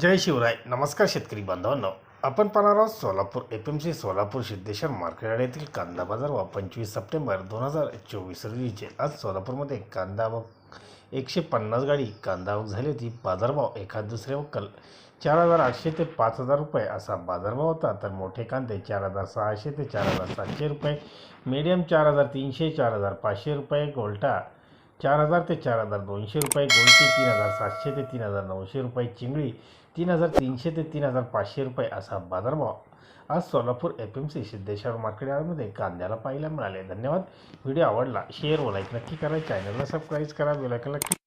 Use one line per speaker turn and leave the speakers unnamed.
जय शिवराय. नमस्कार शेतकरी बांधवांनो. आपण पाहणार आहोत Solapur F M C Solapur Siddheshwar market येथील कांदा बाजार व पंचवीस सप्टेंबर दोन हजार चोवीस रोजीचे आज सोलापूरमध्ये कांदा आवक एकशे पन्नास गाडी कांदा आवक झाली होती. बाजारभाव एखाद दुसरे वक्कल चार हजार आठशे ते पाच हजार रुपये असा बाजारभाव होता. तर मोठे कांदे चार हजार सहाशे ते चार हजार सातशे रुपये मीडियम चार हजार तीनशे चार हजार पाचशे रुपये गोल्टा चार हजार ते चार हजार दोनशे रुपये गोलटी तीन हजार सातशे ते तीन हजार नऊशे रुपये चिंगळी तीन हजार तीनशे ते तीन हजार पाचशे रुपये असा बाजारभाव. आज Solapur F M C Siddheshwar market यार्डमध्ये कांद्याला पाहायला मिळाले. धन्यवाद. व्हिडिओ आवडला शेअर व लाईक नक्की करा. चॅनलला सबस्क्राईब करा. बेलायकनला क्लिक